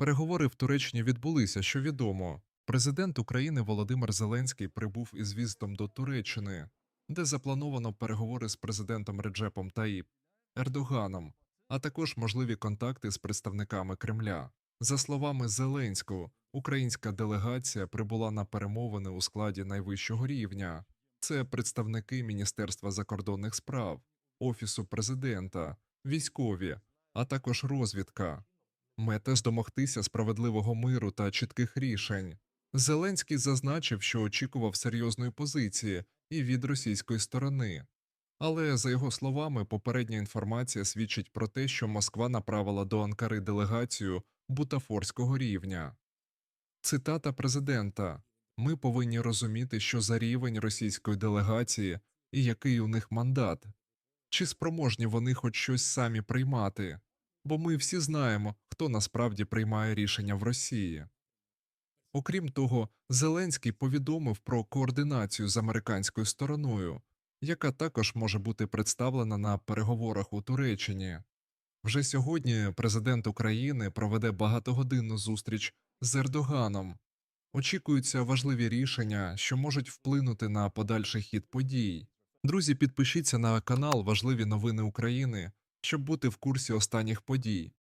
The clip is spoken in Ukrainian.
Переговори в Туреччині відбулися, що відомо. Президент України Володимир Зеленський прибув із візитом до Туреччини, де заплановано переговори з президентом Реджепом Таїп Ердоганом, а також можливі контакти з представниками Кремля. За словами Зеленського, українська делегація прибула на перемовини у складі найвищого рівня. Це представники Міністерства закордонних справ, Офісу президента, військові, а також розвідка. Мета здомогтися справедливого миру та чітких рішень. Зеленський зазначив, що очікував серйозної позиції і від російської сторони. Але, за його словами, попередня інформація свідчить про те, що Москва направила до Анкари делегацію бутафорського рівня. Цитата президента Ми повинні розуміти, що за рівень російської делегації і який у них мандат, чи спроможні вони хоч щось самі приймати, бо ми всі знаємо, хто насправді приймає рішення в Росії. Окрім того, Зеленський повідомив про координацію з американською стороною, яка також може бути представлена на переговорах у Туреччині. Вже сьогодні президент України проведе багатогодинну зустріч з Ердоганом. Очікуються важливі рішення, що можуть вплинути на подальший хід подій. Друзі, підпишіться на канал Важливі новини України, щоб бути в курсі останніх подій.